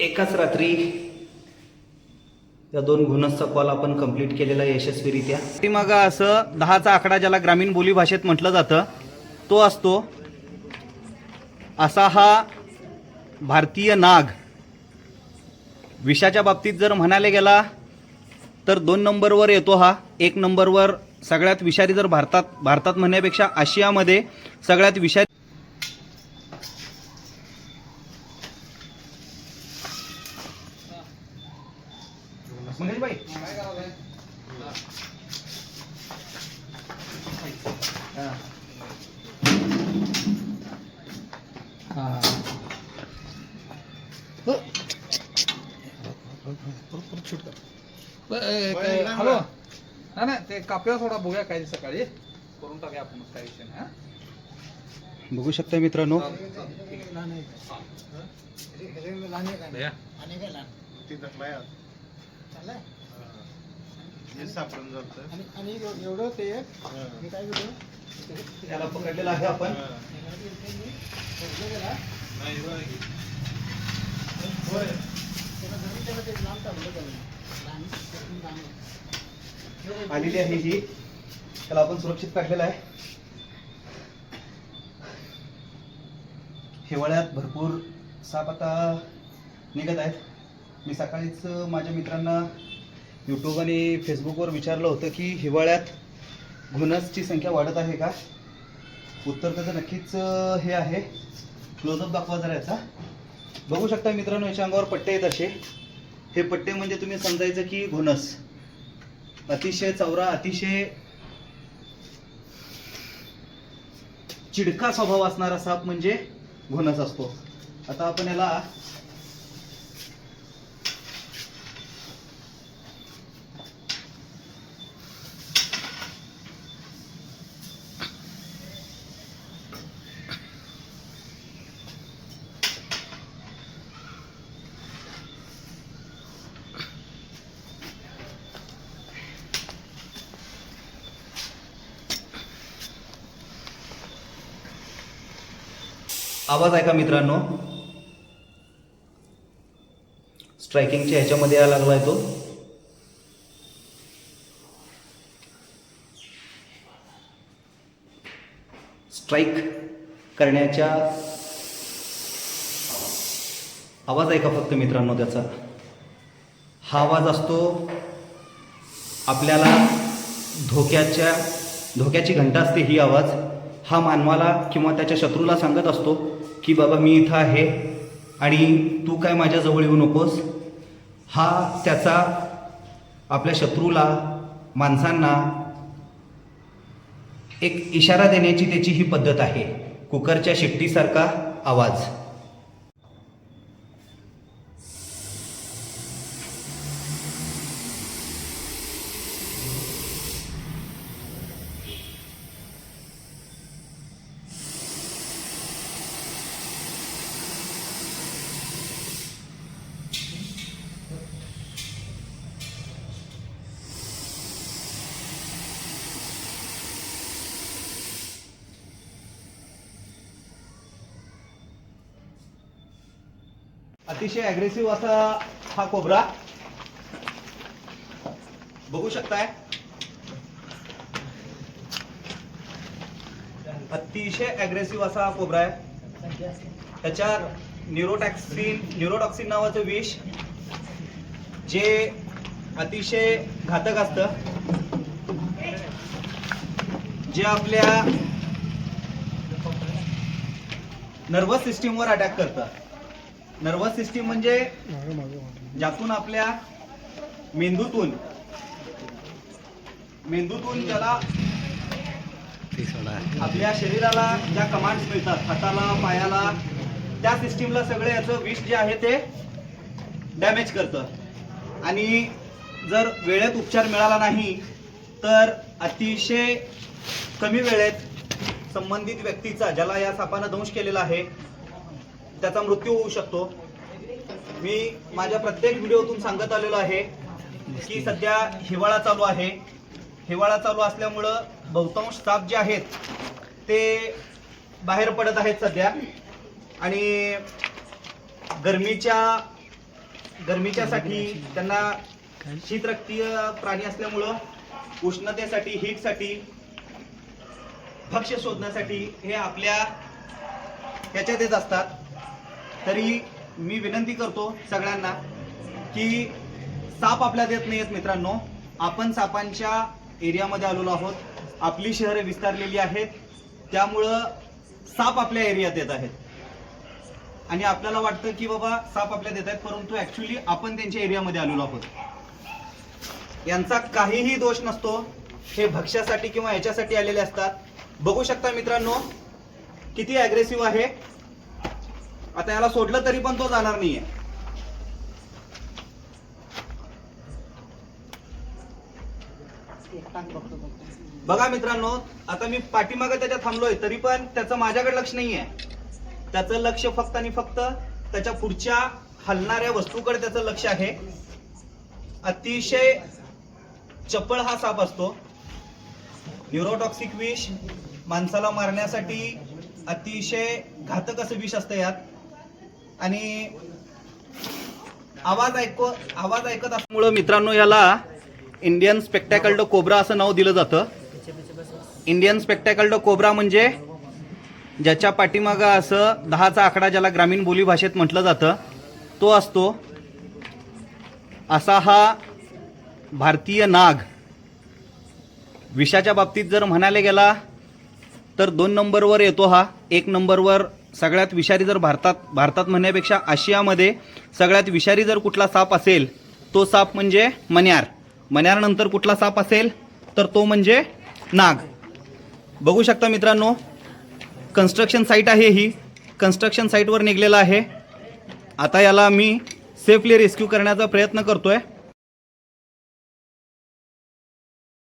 एकाच रात्री या दोन गुणसचा कॉल आपण कंप्लीट केलेला यशस्वीरित्या. मग असं दहाचा आकडा ज्याला ग्रामीण बोली भाषेत म्हटलं जातं तो असतो असा हा भारतीय नाग. विषाच्या बाबतीत जर म्हणायला गेला तर दोन नंबरवर येतो हा. एक नंबरवर सगळ्यात विषारी जर भारतात भारतात म्हणण्यापेक्षा आशियामध्ये सगळ्यात विषारी हॅलो. नाही नाही ते कापल्या थोडा बघूया काय सकाळी. करून टाकूया आपण काय विषय नाही हा? बघू शकता मित्रांनो. आणि एवढं ते काय त्याला पकडलेला आहे आपण. आलेली आहे ही. त्याला आपण सुरक्षित काढलेला आहे. हिवाळ्यात भरपूर साप आता निघत आहेत. मी सकाळीच माझ्या मित्रांना यूट्यूब आणि फेसबुकवर विचारलं होतं की हिवाळ्यात घुनसची संख्या वाढत आहे का? उत्तर त्याचं नक्कीच हे आहे. क्लोजअप दाखवा जरा याचा. बघू शकता मित्रांनो याच्या अंगावर पट्टे आहेत असे. हे पट्टे म्हणजे तुम्ही समजायचं की घोणस अतिशय चौरा अतिशय चिडका स्वभाव असणारा साप म्हणजे घोणस असतो. आता आपण याला आवाज आहे का मित्रांनो स्ट्रायकिंगच्या ह्याच्यामध्ये यायला आहे तो. स्ट्राईक करण्याच्या आवाज आहे का फक्त मित्रांनो त्याचा. हा आवाज असतो आपल्याला धोक्याच्या धोक्याची घंटा असते ही आवाज. हा मानवाला किंवा त्याच्या शत्रूला सांगत असतो. की बाबा मी इथं आहे आणि तू काय माझ्याजवळ येऊ नकोस? हा त्याचा आपल्या शत्रूला माणसांना एक इशारा देण्याची त्याची ही पद्धत आहे. कुकरच्या शिट्टीसारखा आवाज. अतिशय अग्रेसिव्ह असा हा कोबरा. बघू शकताय. अतिशय अग्रेसिव्ह असा हा कोबरा आहे. त्याच्यात न्यूरोटॅक्सिन न्यूरोटॉक्सिन नावाचं विष जे अतिशय घातक असतं. जे आपल्या नर्वस सिस्टीमवर अटॅक करतं. नर्वस सिस्टीम म्हणजे ज्यातून आपल्या मेंदूतून मेंदूतून ज्याला आपल्या शरीराला ज्या कमांड्स मिळतात हाताला पायाला त्या सिस्टीमला सगळे याचं विष जे आहे ते डॅमेज करतं. आणि जर वेळेत उपचार मिळाला नाही तर अतिशय कमी वेळेत संबंधित व्यक्तीचा ज्याला या सापानं दंश केलेला आहे त्याचा मृत्यू होऊ शकतो. मी माझ्या प्रत्येक व्हिडिओतून सांगत आलेलो आहे की सध्या हिवाळा चालू आहे. हिवाळा चालू असल्यामुळं बहुतांश साप जे आहेत ते बाहेर पडत आहेत सध्या. आणि गरमीच्या गरमीच्यासाठी त्यांना शीतरक्तीय प्राणी असल्यामुळं उष्णतेसाठी हीटसाठी भक्ष्य शोधण्यासाठी हे आपल्या ह्याच्यात येत असतात. तरी मी विनंती करतो सगळ्यांना की साप आपल्यात येत नाही आहेत मित्रांनो. आपण सापांच्या एरियामध्ये आलेलो आहोत. आपली शहरे विस्तारलेली आहेत. त्यामुळं साप आपल्या एरियात येत आहेत. आणि आपल्याला वाटतं की बाबा साप आपल्यात येत आहेत परंतु ऍक्च्युली आपण त्यांच्या एरियामध्ये आलेलो आहोत. यांचा काहीही दोष नसतो. हे भक्ष्यासाठी किंवा याच्यासाठी आलेले असतात. बघू शकता मित्रांनो किती अग्रेसिव्ह आहे. आता याला सोडलं तरी पण तो जाणार नाहीये. बघा मित्रांनो आता मी पाठीमागे त्याच्या थांबलोय तरी पण त्याचं माझ्याकडे लक्ष नाहीये. त्याचं लक्ष फक्त आणि फक्त त्याच्या पुढच्या हलणाऱ्या वस्तूकडे त्याचं लक्ष आहे. अतिशय चपळ हा साप असतो. न्यूरोटॉक्सिक विष माणसाला मारण्यासाठी अतिशय घातक असं विष असतं यात. आणि आवाज ऐकू आवाज ऐकत असल्यामुळं मित्रांनो याला इंडियन स्पेक्टॅकल्ड कोब्रा असं नाव दिलं जातं. इंडियन स्पेक्टॅकल्ड कोब्रा म्हणजे ज्याच्या पाठीमागं असं दहाचा आकडा ज्याला ग्रामीण बोली भाषेत म्हटलं जातं तो असतो असा हा भारतीय नाग. विषाच्या बाबतीत जर म्हणायला गेला तर दोन नंबरवर येतो हा एक नंबरवर सगळ्यात विषारी जर भारतात भारतात म्हणण्यापेक्षा आशियामध्ये सगळ्यात विषारी जर कुठला साप असेल तो साप म्हणजे मन्यार. मन्यारनंतर कुठला साप असेल तर तो म्हणजे नाग. बघू शकता मित्रांनो कन्स्ट्रक्शन साईट आहे ही. कन्स्ट्रक्शन साईटवर निघलेला आहे. आता याला मी सेफली रेस्क्यू करण्याचा प्रयत्न करतो आहे